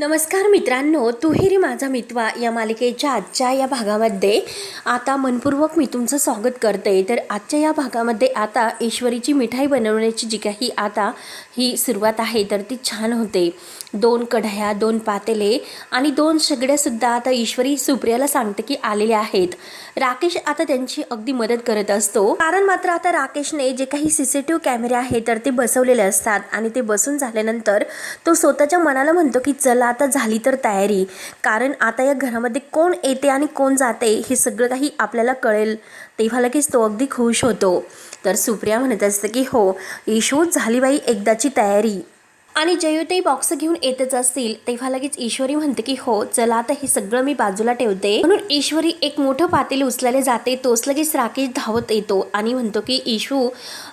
नमस्कार मित्रांनो तुहिरी माझा मितवा या मालिकेच्या आजच्या या भागामध्ये. आता मनपूर्वक मी तुमचं स्वागत करते. तर आजच्या या भागामध्ये आता ईश्वरीची मिठाई बनवण्याची जी काही आता ही सुरुवात आहे तर ती छान होते. दोन कढया दोन पातेले आणि दोन सगळ्यासुद्धा आता ईश्वरी सुप्रियाला सांगते की आलेल्या आहेत. राकेश आता त्यांची अगदी मदत करत असतो. कारण मात्र आता राकेशने जे काही सी सी टी कॅमेरे आहेत तर ते बसवलेले असतात. आणि ते बसून झाल्यानंतर तो स्वतःच्या मनाला म्हणतो की चला आता झाली तर तयारी. कारण आता या घरामध्ये कोण येते आणि कोण जाते हे सगळं काही आपल्याला कळेल. तेव्हा लगेच तो अगदी खुश होतो. तर सुप्रिया म्हणत असते की हो येशो झाली बाई एकदाची तयारी. आणि जयोताई बॉक्स घेऊन येतच असतील तेव्हा लगेच ईश्वरी म्हणते की हो चला आता हे सगळं मी बाजूला ठेवते. म्हणून ईश्वरी एक मोठं पातेल उचलायला जाते तोच लगेच राकेश धावत येतो आणि म्हणतो की ईशू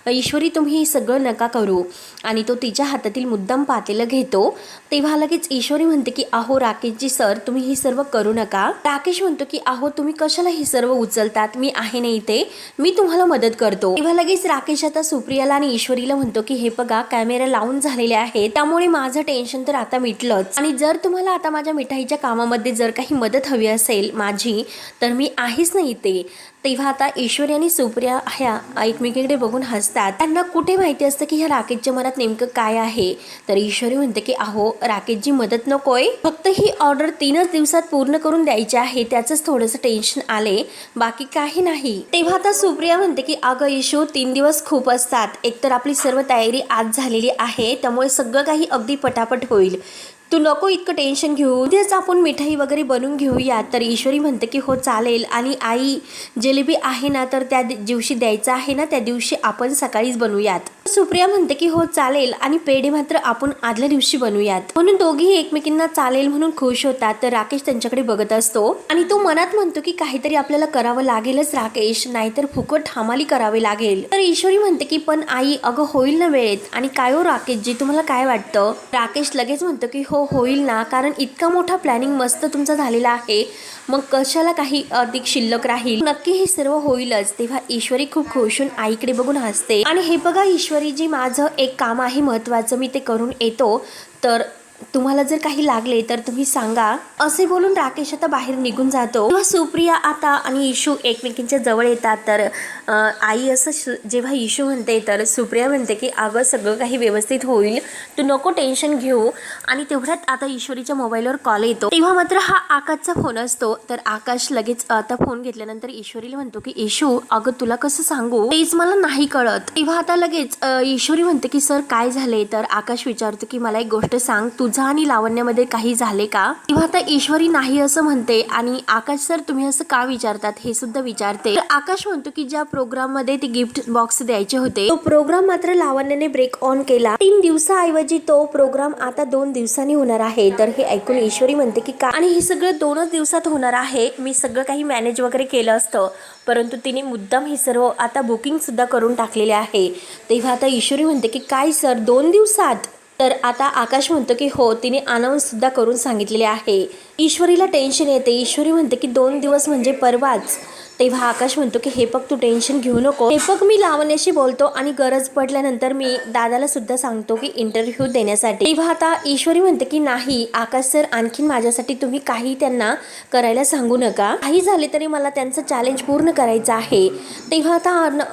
ईश्वरी तुम्ही हे सगळं नका करू. आणि तो तिच्या हातातील मुद्दाम पातेलं घेतो. तेव्हा लगेच ईश्वरी म्हणते की अहो राकेशजी सर तुम्ही हे सर्व करू नका. राकेश म्हणतो की अहो तुम्ही कशाला हे सर्व उचलतात? मी आहे ना इथे. मी तुम्हाला मदत करतो. तेव्हा लगेच राकेश आता सुप्रियाला आणि ईश्वरीला म्हणतो की हे बघा कॅमेरा लावून झालेले आहेत. त्यामुळे माझं टेन्शन तर आता मिटलंच. आणि जर तुम्हाला आता माझ्या मिठाईच्या कामामध्ये जर काही मदत हवी असेल माझी तर मी आहेच नाही ते तेव्हा आता ईश्वरी आणि सुप्रिया ह्या एकमेकीकडे बघून हसतात. त्यांना कुठे माहिती असतं की ह्या राकेशच्या मनात नेमकं काय आहे? तर ईश्वरी म्हणते की अहो राकेशची मदत नकोय. फक्त ही ऑर्डर तीनच दिवसात पूर्ण करून द्यायची आहे. त्याचंच थोडंसं टेन्शन आले बाकी काही नाही. तेव्हा आता सुप्रिया म्हणते की अगं इशू तीन दिवस खूप असतात. एकतर आपली सर्व तयारी आज झालेली आहे. त्यामुळे सगळं काही अगदी पटापट होईल. तू नको इतकं टेन्शन घेऊ. उद्याच आपण मिठाई वगैरे बनवून घेऊया. तर ईश्वरी म्हणते की हो चालेल. आणि आई जिलेबी आहे ना तर त्या दिवशी द्यायचं आहे ना त्या दिवशी आपण सकाळीच बनवूयात. सुप्रिया म्हणते की हो चालेल. आणि पेढे मात्र आपण आदल्या दिवशी बनवूयात. म्हणून दोघेही एकमेकींना चालेल म्हणून खुश होतात. तर राकेश त्यांच्याकडे बघत असतो. आणि तो मनात म्हणतो की काहीतरी आपल्याला करावं लागेलच राकेश. नाहीतर फुकट हमाली करावे लागेल. तर ईश्वरी म्हणते की पण आई अगं होईल ना वेळेत. आणि काय हो राकेशजी तुम्हाला काय वाटतं? राकेश लगेच म्हणतो की हो हो होईल ना? कारण इतका मोठा प्लॅनिंग मस्त तुमचा झालेला आहे. मग कशाला काही अधिक शिल्लक राहील? नक्की हे सर्व होईलच. तेव्हा ईश्वरी खूप खुश होऊन आईकडे बघून हसते. आणि हे बघा ईश्वरी जी माझं एक काम आहे महत्वाचं मी ते करून येतो. तर तुम्हाला जर काही लागले तर तुम्ही सांगा. असे बोलून राकेश आता बाहेर निघून जातो. तेव्हा सुप्रिया आता आणि इशू एकमेकींच्या जवळ येतात तर आई असं जेव्हा इशू म्हणते तर सुप्रिया म्हणते की अगं सगळं काही व्यवस्थित होईल. तू नको टेन्शन घेऊ. आणि तेवढ्यात आता ईश्वरीच्या मोबाईलवर कॉल येतो. तेव्हा मात्र हा आकाशचा फोन असतो. तर आकाश लगेच आता फोन घेतल्यानंतर ईश्वरीला म्हणतो की इशू अगं तुला कसं सांगू? तेच मला नाही कळत. तेव्हा आता लगेच ईश्वरी म्हणते की सर काय झाले? तर आकाश विचारतो की मला एक गोष्ट सांग. तू तुझा आणि लावण्यामध्ये काही झाले का? तेव्हा आता ईश्वरी नाही असं म्हणते आणि आकाश सर तुम्ही असं का विचारतात हे सुद्धा विचारते. तर आकाश म्हणतो की ज्या प्रोग्राममध्ये ते गिफ्ट बॉक्स द्यायचे होते तो प्रोग्राम मात्र लावण्याने ब्रेक ऑन केला. तीन दिवसाऐवजी तो प्रोग्राम आता दोन दिवसांनी होणार आहे. तर हे ऐकून ईश्वरी म्हणते की का? आणि हे सगळं दोनच दिवसात होणार आहे. मी सगळं काही मॅनेज वगैरे केलं असतं परंतु तिने मुद्दाम हे सर्व आता बुकिंग सुद्धा करून टाकलेले आहे. तेव्हा आता ईश्वरी म्हणते की काय सर दोन दिवसात? तर आता आकाश म्हणतो की हो तिने अनाऊन्स सुद्धा करून सांगितलेले आहे. ईश्वरीला टेन्शन येते. ईश्वरी म्हणते की दोन दिवस म्हणजे परवाच. तेव्हा आकाश म्हणतो की हे पग तू टेन्शन घेऊ नको. हे पग मी लावण्याशी बोलतो आणि गरज पडल्यानंतर मी दादाला सुद्धा सांगतो की इंटरव्ह्यू देण्यासाठी. तेव्हा आता ईश्वरी म्हणते की नाही आकाश सर आणखीन माझ्यासाठी तुम्ही काही त्यांना करायला सांगू नका. काही झाले तरी मला त्यांचं चॅलेंज पूर्ण करायचं आहे. तेव्हा आता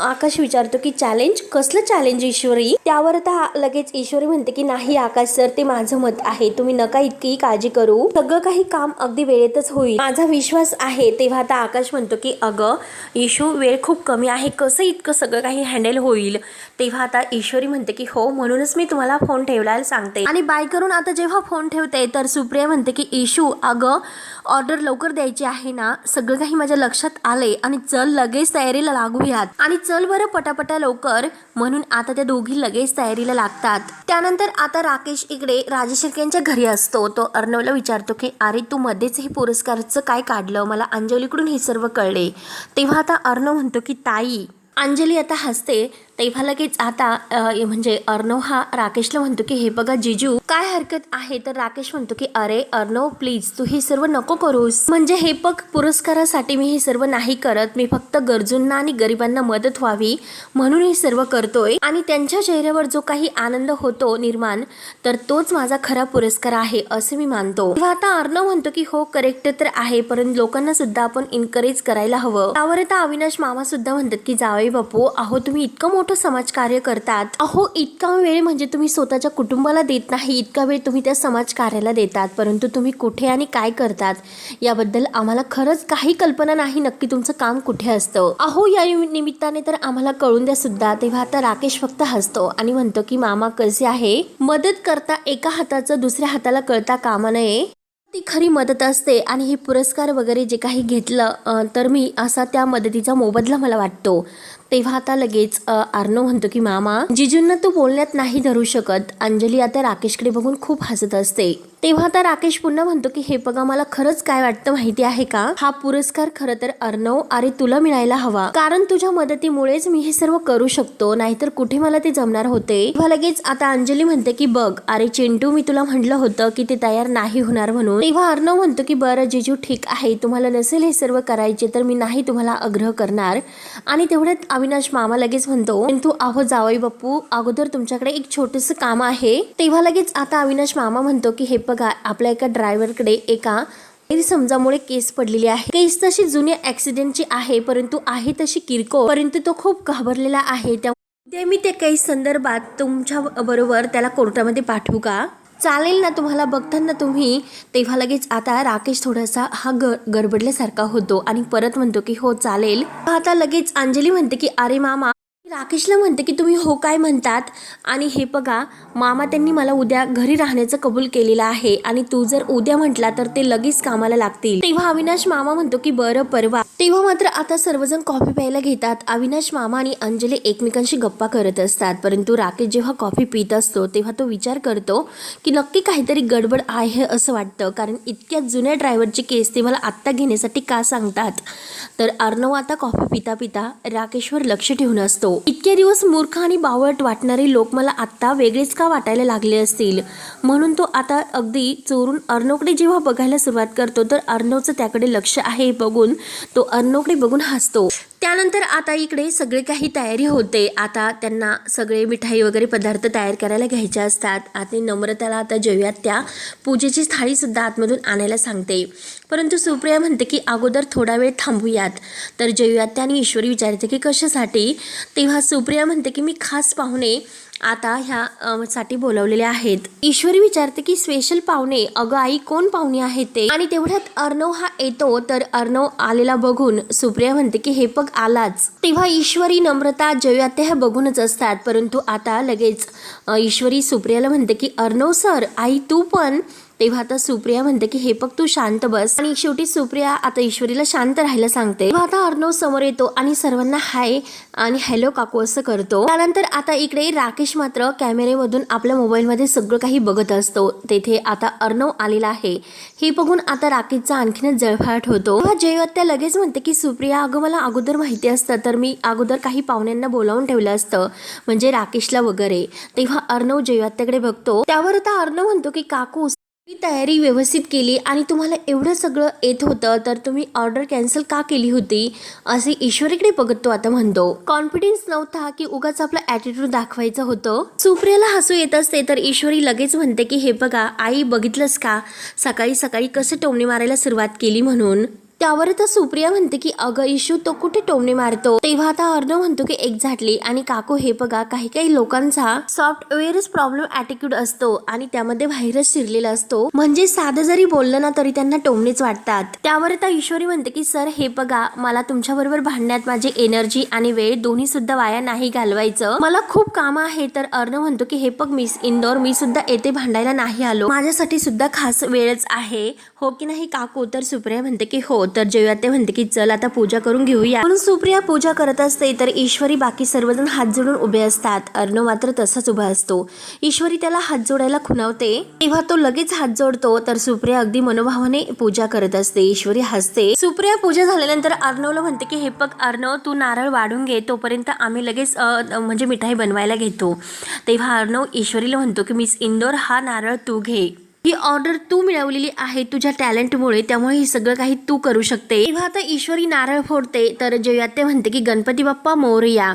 आकाश विचारतो की चॅलेंज कसलं चॅलेंज ईश्वरी? त्यावर आता लगेच ईश्वरी म्हणते की नाही आकाश सर ते माझं मत आहे. तुम्ही नका इतकी काळजी करू. सगळं काही काम अगदी वेळेतच होईल. माझा विश्वास आहे. तेव्हा आता आकाश म्हणतो की अगं येशू वेळ खूप कमी आहे कसं इतकं सगळं काही हँडल होईल? तेव्हा आता ईश्वरी म्हणते की हो म्हणूनच मी तुम्हाला फोन ठेवलायला सांगते. आणि बाय करून आता जेव्हा फोन ठेवते तर सुप्रिया म्हणते की येशू अगं ऑर्डर लवकर द्यायची आहे ना? सगळं काही माझ्या लक्षात आले आणि चल लगेच तयारीला लागूयात. आणि चल बरं पटापटा लवकर म्हणून आता त्या दोघी लगेच तयारीला लागतात. त्यानंतर आता राकेश इकडे राजेश यांच्या घरी असतो. तो अर्णवला विचारतो की अरे तू मध्येच हे पुरस्कारचं काय काढलं? मला अंजलीकडून हे सर्व कळले. तेव्हा आता अर्णव म्हणतो की ताई अंजली आता हसते तेव्हा लगेच आता म्हणजे अर्णव हा राकेशला म्हणतो की हे बघा जिजू काय हरकत आहे? तर राकेश म्हणतो की अरे अर्णव प्लीज तू हे सर्व नको करूस. म्हणजे हे बघ पुरस्कारासाठी मी हे सर्व नाही करत. मी फक्त गरजूंना आणि गरिबांना मदत व्हावी म्हणून हे सर्व करतोय. आणि त्यांच्या चेहऱ्यावर जो काही आनंद होतो निर्माण तर तोच माझा खरा पुरस्कार आहे असे मी मानतो. तेव्हा आता अर्णव म्हणतो की हो करेक्ट तर आहे परंतु लोकांना सुद्धा आपण इन्करेज करायला हवं. त्यावर आता अविनाश मामा सुद्धा म्हणतात की जावे बापू अहो तुम्ही इतकं मोठं समाजकार्य करतात. अहो इतका वेळ म्हणजे तुम्ही स्वतःच्या कुटुंबाला देत नाही इतका वेळ तुम्ही त्या समाजकार्याला देतात. परंतु तुम्ही कुठे आणि काय करतात याबद्दल आम्हाला खरंच काही कल्पना नाही. नक्की तुमचं काम कुठे असतं? अहो या निमित्ताने तर आम्हाला कळून द्या सुद्धा तेव्हा आता राकेश फक्त हसतो आणि म्हणतो की मामा कसे आहे? मदत करता एका हाताचं दुसऱ्या हाताला कळता कामा नये? ती खरी मदत असते आणि हे पुरस्कार वगैरे जे काही घेतलं तर मी असा त्या मदतीचा मोबदला मला वाटतो. तेव्हा आता लगेच आर्नो म्हणतो की मामा जिजूंना तू बोलण्यात नाही धरू शकत. अंजली आता राकेशकडे बघून खूप हसत असते. तेव्हा आता राकेश पुन्हा म्हणतो की हे बघा मला खरंच काय वाटतं माहिती आहे का? हा पुरस्कार खरं तर अर्णव अरे तुला मिळायला हवा. कारण तुझ्या मदतीमुळेच मी हे सर्व करू शकतो. नाहीतर कुठे मला ते जमणार होते? तेव्हा लगेच आता अंजली म्हणते की बघ अरे चिंटू मी तुला म्हटलं होतं की ते तयार नाही होणार म्हणून. तेव्हा अर्णव म्हणतो की बरं जिजू ठीक आहे. तुम्हाला नसेल हे सर्व करायचे तर मी नाही तुम्हाला आग्रह करणार. आणि तेवढ्यात अविनाश मामा लगेच म्हणतो किंतु अहो जावई बाप्पू अगोदर तुमच्याकडे एक छोटस काम आहे. तेव्हा लगेच आता अविनाश मामा म्हणतो की हे बघा आपल्या एका ड्रायव्हरकडे एका समजामुळे केस पडलेली आहे. केस तशी जुन्या ऍक्सिडेंटची आहे परंतु आहे तशी किरकोळ. परंतु तो खूप घाबरलेला आहे. त्या ते मी ते केस संदर्भात तुमच्या बरोबर त्याला कोर्टामध्ये पाठवू का? चालेल ना तुम्हाला बघताना तुम्ही. तेव्हा लगेच आता राकेश थोडासा हा ग गडबडल्यासारखा होतो आणि परत म्हणतो की हो चालेल. आता लगेच अंजली म्हणते की अरे मामा राकेशला म्हणते की तुम्ही हो काय म्हणतात? आणि हे बघा मामा त्यांनी मला उद्या घरी राहण्याचं कबूल केलेलं आहे. आणि तू जर उद्या म्हटला तर ते लगेच कामाला लागतील. तेव्हा अविनाश मामा म्हणतो की बरं परवा. तेव्हा मात्र आता सर्वजण कॉफी प्यायला घेतात. अविनाश मामा आणि अंजली एकमेकांशी गप्पा करत असतात. परंतु राकेश जेव्हा कॉफी पित असतो तेव्हा तो विचार करतो की नक्की काहीतरी गडबड आहे असं वाटतं. कारण इतक्या जुन्या ड्रायव्हरची केस ते मला आत्ता घेण्यासाठी का सांगतात? तर अर्णव आता कॉफी पिता पिता राकेशवर लक्ष ठेवून असतो. इतके दिवस मूर्ख आणि बावळट वाटणारे लोक मला आत्ता वेगळेच का वाटायला लागले असतील? म्हणून तो आता अगदी चोरून अर्णवकडे जेव्हा बघायला सुरुवात करतो तर अर्णवचं त्याकडे लक्ष आहे बघून तो अर्णवकडे बघून हसतो. त्यानंतर आता इकडे सगळे काही तयारी होते. आता त्यांना सगळे मिठाई वगैरे पदार्थ तयार करायला घ्यायचे असतात. आणि नम्रताला आता जेव्यात त्या. पूजेची थाळीसुद्धा आतमधून आणायला सांगते. परंतु सुप्रिया म्हणते की अगोदर थोडा वेळ थांबूयात. तर जयुयात्या आणि ईश्वरी विचारते की कशासाठी? तेव्हा सुप्रिया म्हणते की मी खास पाहुणे आता ह्या साठी बोलवलेले आहेत. ईश्वरी विचारते की स्पेशल पाहुणे अगं आई कोण पाहुणे आहेत ते? आणि तेवढ्यात अर्णव हा येतो तर अर्णव आलेला बघून सुप्रिया म्हणते की हे बघ आलाच. तेव्हा ईश्वरी नम्रता जयात्या ह्या बघूनच असतात परंतु आता लगेच ईश्वरी सुप्रियाला म्हणते की अर्णव सर आई तू पण तेव्हा आता सुप्रिया म्हणते की हे बघ तू शांत बस. आणि शेवटी सुप्रिया आता ईश्वरीला शांत राहायला सांगते. तेव्हा आता अर्णव समोर येतो आणि सर्वांना हाय आणि हॅलो काकू असं करतो. त्यानंतर आता इकडे राकेश मात्र कॅमेरेमधून आपल्या मोबाईलमध्ये सगळं काही बघत असतो. तेथे आता अर्णव आलेला आहे. हे बघून आता राकेशचा आणखीनच जळफाट होतो. तेव्हा जयवत्या लगेच म्हणते की सुप्रिया अगं मला अगोदर माहिती असतं तर मी अगोदर काही पाहुण्यांना बोलावून ठेवलं असतं म्हणजे राकेशला वगैरे. तेव्हा अर्णव जयवत्याकडे बघतो. त्यावर आता अर्णव म्हणतो की काकू मी तयारी व्यवस्थित केली आणि तुम्हाला एवढं सगळं येत होतं तर तुम्ही ऑर्डर कॅन्सल का केली होती असे ईश्वरीकडे बघत तो आता म्हणतो. कॉन्फिडन्स नव्हता की उगाच आपला ॲटिट्यूड दाखवायचं होतं. सुप्रियाला हसू येत असते तर ईश्वरी लगेच म्हणते की हे बघा आई बघितलंस का? सकाळी सकाळी कसं टोमणे मारायला सुरुवात केली म्हणून? त्यावर आता सुप्रिया म्हणते की अगं इशू तो कुठे टोमणे मारतो? तेव्हा आता अर्णव म्हणतो की एक्झॅक्टली आणि काकू हे बघा काही काही लोकांचा सॉफ्टवेअरच प्रॉब्लेम ॲटिट्यूड असतो आणि त्यामध्ये व्हायरस शिरलेला असतो. म्हणजे साधं जरी बोललं ना तरी त्यांना टोमणेच वाटतात. त्यावर आता ईश्वरी म्हणते की सर हे बघा मला तुमच्याबरोबर भांडण्यात माझी एनर्जी आणि वेळ दोन्ही सुद्धा वाया नाही घालवायचं. मला खूप काम आहे. तर अर्णव म्हणतो की हे बघ मिस इंदोर मी सुद्धा येथे भांडायला नाही आलो. माझ्यासाठी सुद्धा खास वेळच आहे. हो की नाही काकू? तर सुप्रिया म्हणते की होत. तर जेव्हा ते म्हणते की चल आता पूजा करून घेऊया. म्हणून सुप्रिया पूजा करत असते तर ईश्वरी बाकी सर्वजण हात जोडून उभे असतात. अर्णव मात्र तसाच उभा असतो. ईश्वरी त्याला हात जोडायला खुणावते. तेव्हा तो लगेच हात जोडतो तर सुप्रिया अगदी मनोभावाने पूजा करत असते. ईश्वरी हसते. सुप्रिया पूजा झाल्यानंतर अर्णवला म्हणते की हे बघ अर्णव तू नारळ वाढून घे. तोपर्यंत आम्ही लगेच म्हणजे मिठाई बनवायला घेतो. तेव्हा अर्णव ईश्वरीला म्हणतो की मिस इंदोर हा नारळ तू घे. ही ऑर्डर तू मिळवलेली आहे तुझ्या टॅलेंटमुळे त्यामुळे हे सगळं काही तू करू शकते. तेव्हा आता ईश्वरी नारळ फोडते तर जेव्हा ते म्हणते की गणपती बाप्पा मोरया.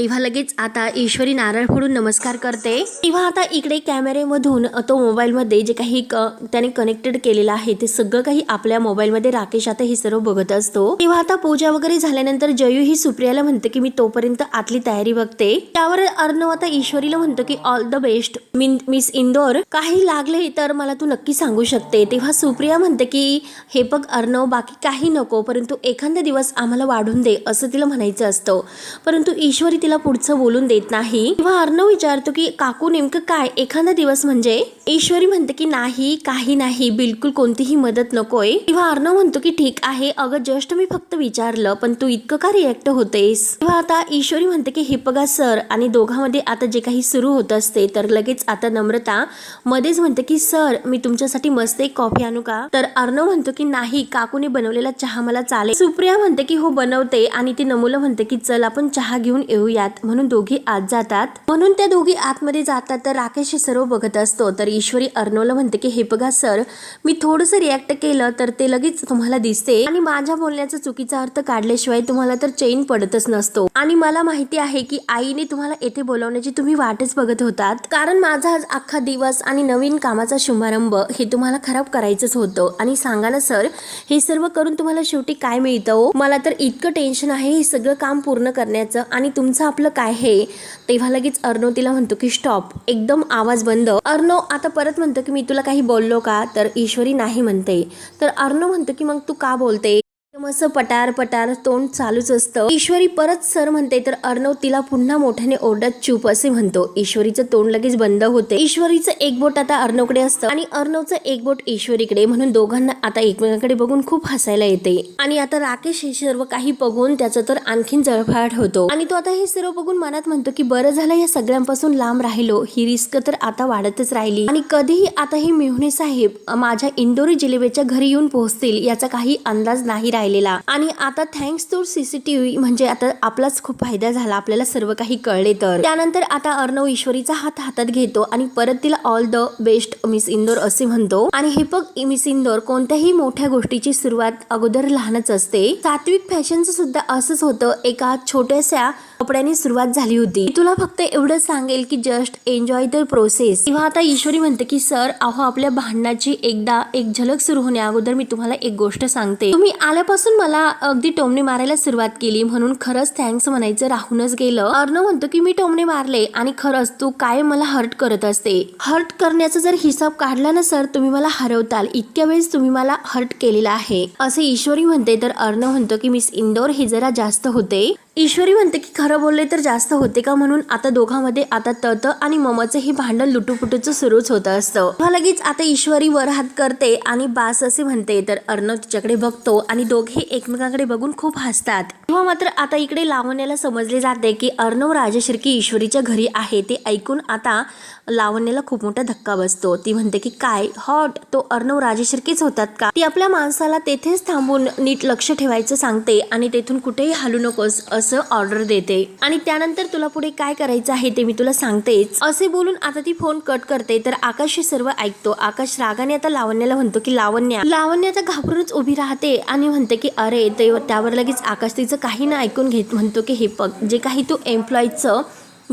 तेव्हा लगेच आता ईश्वरी नारळ फोडून नमस्कार करते. तेव्हा आता इकडे कॅमेरेमधून तो मोबाईलमध्ये जे काही क- त्याने कनेक्टेड केलेलं आहे ते सगळं काही आपल्या मोबाईलमध्ये राकेश आता हे सर्व बघत असतो. तेव्हा आता पूजा वगैरे झाल्यानंतर जयू ही सुप्रियाला म्हणते की मी तोपर्यंत आतली तयारी बघते. त्यावर अर्णव आता ईश्वरीला म्हणतो की all the best miss Indore काही लागले तर मला तू नक्की सांगू शकते. तेव्हा सुप्रिया म्हणते की हे बघ अर्णव बाकी काही नको परंतु एखादा दिवस आम्हाला वाढून दे असं तिला म्हणायचं असतं. परंतु ईश्वरी तिला पुढचं बोलून देत नाही. तेव्हा अर्णव विचारतो की काकू नेमकं काय? एखादा दिवस म्हणजे? ईश्वरी म्हणते की नाही काही नाही बिलकुल कोणतीही मदत नकोय. तेव्हा अर्णव म्हणतो की ठीक आहे अगं जस्ट मी फक्त विचारलं पण तू इतकं का रिॲक्ट होतेस? तेव्हा आता ईश्वरी म्हणते की हे बघा सर आणि दोघांमध्ये आता जे काही सुरू होत असते तर लगेच आता नम्रता मध्येच म्हणते की सर मी तुमच्यासाठी मस्त एक कॉफी आणू का? तर अर्णव म्हणतो की नाही काकूने बनवलेला चहा मला चालेल. सुप्रिया म्हणते की हो बनवते. आणि ती नमुला म्हणते की चल आपण चहा घेऊन येऊया. येऊयात म्हणून दोघी आत जातात. म्हणून त्या दोघी आतमध्ये जातात तर राकेश हे सर्व बघत असतो. तर ईश्वरी अर्नोला म्हणते की हे बघा सर मी थोडंसं रिॲक्ट केलं तर ते लगेच तुम्हाला दिसते. आणि माझ्या बोलण्याचा चुकीचा अर्थ काढल्याशिवाय तुम्हाला तर चैन पडतच नसतो. आणि मला माहिती आहे की आईने तुम्हाला येथे बोलवण्याची तुम्ही वाटच बघत होतात. कारण माझा आज अख्खा दिवस आणि नवीन कामाचा शुभारंभ हे तुम्हाला खराब करायचंच होतं. आणि सांगा ना सर हे सर्व करून तुम्हाला शेवटी काय मिळतं हो? मला तर इतकं टेन्शन आहे हे सगळं काम पूर्ण करण्याचं आणि तुमचं आपलं काय हे? तेव्हा लगेच अर्णव तिला म्हणतो की स्टॉप. एकदम आवाज बंद. अर्णव आता परत म्हणतो की मी तुला काही बोललो का? तर ईश्वरी नाही म्हणते. तर अर्णव म्हणतो की मग तू का बोलते? असं पटार पटार तोंड चालूच असतं. ईश्वरी परत सर म्हणते तर अर्णव तिला पुन्हा मोठ्याने ओरडत चूप असे म्हणतो. ईश्वरीचं तोंड लगेच बंद होते. ईश्वरीचं एक बोट आता अर्णवकडे असतं आणि अर्णवचं एक बोट ईश्वरीकडे. म्हणून दोघांना आता एकमेकांकडे बघून खूप हसायला येते. आणि आता राकेश हे सर्व काही बघून त्याचं तर आणखीन जळफाट होतो. आणि तो आता हे सर्व बघून मनात म्हणतो की बरं झालं या सगळ्यांपासून लांब राहिलो. ही रिस्क तर आता वाढतच राहिली. आणि कधीही आता हे मेहुणे साहेब माझ्या इंदोरी जिलेबीच्या घरी येऊन पोहोचतील याचा काही अंदाज नाही राहिलेला. आणि आता थँक्स टू सीसीटीव्ही म्हणजे आता आपलाच खूप फायदा झाला आपल्याला सर्व काही कळले तर. त्यानंतर आता अर्णव ईश्वरीचा हात हातात घेतो आणि परत तिला all the best miss Indore असे म्हणतो. आणि हे बघ मिस इंदोर कोणत्याही मोठ्या गोष्टीची सुरुवात अगोदर लहानच असते. सात्विक फॅशनचं सुद्धा असंच होतं. एका छोट्याशा कपड्याने सुरुवात झाली होती. तुला फक्त एवढं सांगेल की जस्ट एन्जॉय द प्रोसेस किंवा आता ईश्वरी म्हणते की सर अहो आपल्या भांडणाची एकदा एक झलक सुरू होण्या अगोदर मी तुम्हाला एक गोष्ट सांगते. तुम्ही आल्यापासून मला अगदी टोमणे मारायला सुरुवात केली. म्हणून खरंच थँक्स म्हणायचं राहूनच गेलं. अर्णव म्हणतो की मी टोमणे मारले आणि खरंच तू काय मला हर्ट करत असते? हर्ट करण्याचा जर हिसाब काढला ना सर तुम्ही मला हरवताल. इतक्या वेळेस तुम्ही मला हर्ट केलेला आहे. असे ईश्वरी म्हणते. तर अर्णव म्हणतो की मिस इंदोर हे जरा जास्त होते. ईश्वरी म्हणते की खरं बोलले तर जास्त होते का? म्हणून आता दोघांमध्ये आता तत आणि ममचं हे भांडण लुटूपुटूचं सुरूच होत असतं. तेव्हा लगेच आता ईश्वरी वर हात करते आणि बास असे म्हणते. तर अर्णव तिच्याकडे बघतो आणि दोघे एकमेकांकडे बघून खूप हसतात. तेव्हा मात्र आता इकडे लावण्याला समजले जाते की अर्णव राजशिर्की ईश्वरीच्या घरी आहे. ते ऐकून आता लावण्याला खूप मोठा धक्का बसतो. ती म्हणते की काय? हॉट? तो अर्णव राजशिर्कीच होतात का? ती आपल्या माणसाला तेथेच थांबून नीट लक्ष ठेवायचं सांगते आणि तेथून कुठेही हलू नकोस असं ऑर्डर देते. आणि त्यानंतर तुला पुढे काय करायचं आहे ते मी तुला सांगतेच. असे बोलून आता ती फोन कट करते. तर आकाश हे सर्व ऐकतो. आकाश रागाने आता लावण्याला म्हणतो की लावण्या. लावण्या तर घाबरूनच उभी राहते आणि म्हणते की अरे ते त्यावर लगेच आकाश तिचं काही ना ऐकून घेत म्हणतो की हे पग जे काही तू एम्प्लॉईचं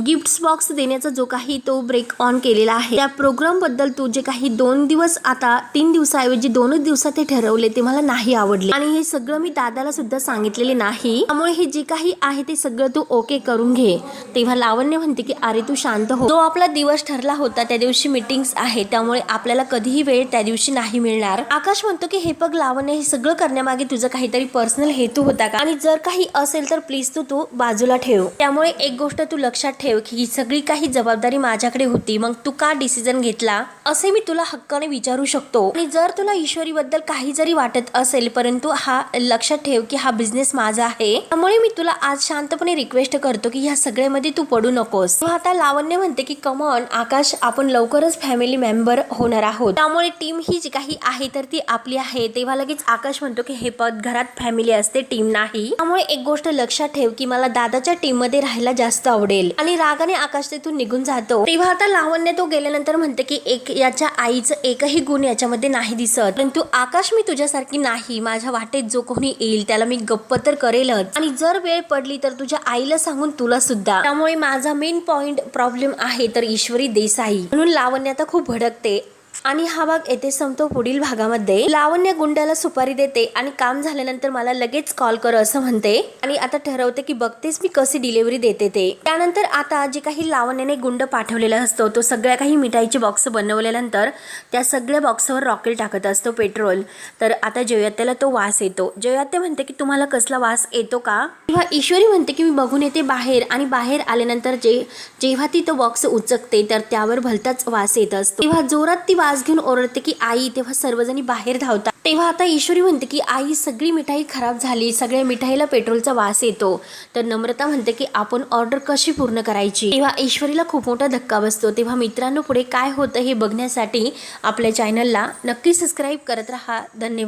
गिफ्ट्स बॉक्स देण्याचा जो काही तो ब्रेक ऑन केलेला आहे त्या प्रोग्रामबद्दल तू जे काही दोन दिवस आता तीन दिवसाऐवजी दोनच दिवसात ते ठरवले ते मला नाही आवडले. आणि हे सगळं मी दादाला सुद्धा सांगितलेले नाही. त्यामुळे हे जे काही आहे ते सगळं तू ओके करून घे. तेव्हा लावण्य म्हणते की अरे तू शांत हो. जो आपला दिवस ठरला होता त्या दिवशी मीटिंग्स आहे त्यामुळे आपल्याला कधीही वेळ त्या दिवशी नाही मिळणार. आकाश म्हणतो की हे बघ लावण्य हे सगळं करण्यामागे तुझं काहीतरी पर्सनल हेतू होता का? आणि जर काही असेल तर प्लीज तू तू बाजूला ठेव. त्यामुळे एक गोष्ट तू लक्षात ठेव. ठेव की ही सगळी काही जबाबदारी माझ्याकडे होती. मग तू का डिसिजन घेतला? असे मी तुला हक्काने विचारू शकतो. आणि जर तुला ईश्वरीबद्दल काही जरी वाटत असेल परंतु हा लक्षात ठेव की हा बिझनेस माझा आहे. त्यामुळे मी तुला आज शांतपणे रिक्वेस्ट करतो की ह्या सगळ्यामध्ये तू पडू नकोस. आता लावण्य म्हणते की कमॉन आकाश आपण लवकरच फॅमिली मेंबर होणार आहोत. त्यामुळे टीम ही जी काही आहे तर ती आपली आहे. तेव्हा लगेच आकाश म्हणतो की हे पद घरात फॅमिली असते टीम नाही. त्यामुळे एक गोष्ट लक्षात ठेव की मला दादाच्या टीममध्ये राहायला जास्त आवडेल. आणि रागाने आकाश तिथून निघून जातो. तेव्हा आता लावण्य तो गेल्यानंतर म्हणते की एक याच्या आईचं एकही गुण याच्यामध्ये नाही दिसत. परंतु आकाश मी तुझ्यासारखी नाही. माझ्या वाटेत जो कोणी येईल त्याला मी गप्प तर करेलच. आणि जर वेळ पडली तर तुझ्या आईला सांगून तुला सुद्धा. त्यामुळे माझा मेन पॉइंट प्रॉब्लेम आहे तर ईश्वरी देसाई. म्हणून लावण्य आता खूप भडकते. आणि हा भाग येथे संपतो पुढील भागामध्ये. लावण्य गुंड्याला सुपारी देते आणि काम झाल्यानंतर मला लगेच कॉल कर असं म्हणते. आणि आता ठरवते की बघतेच मी कशी डिलिव्हरी देते ते. त्यानंतर आता जे काही लावण्याने गुंड पाठवलेला असतो तो सगळ्या काही मिठाईचे बॉक्स बनवल्यानंतर त्या सगळ्या बॉक्सवर रॉकेल टाकत असतो पेट्रोल तर आता जयात्याला तो वास येतो. जयात्या म्हणते की तुम्हाला कसला वास येतो का? किंवा ईश्वरी म्हणते की मी बघून येते बाहेर. आणि बाहेर आल्यानंतर जे जेव्हा ती तो बॉक्स उचकते तर त्यावर भलताच वास येत असतो. तेव्हा जोरात ती वास घेऊन ओरडते की आई तेव्हा सर्वजणी बाहेर धावतात. तेव्हा आता ईश्वरी म्हणते की आई सगळी मिठाई खराब झाली. सगळ्या मिठाईला पेट्रोलचा वास येतो. तर नम्रता म्हणते की आपण ऑर्डर कशी पूर्ण करायची? तेव्हा ईश्वरीला खूप मोठा धक्का बसतो. तेव्हा मित्रांनो पुढे काय होतं हे बघण्यासाठी आपल्या चॅनलला नक्की सबस्क्राईब करत राहा. धन्यवाद.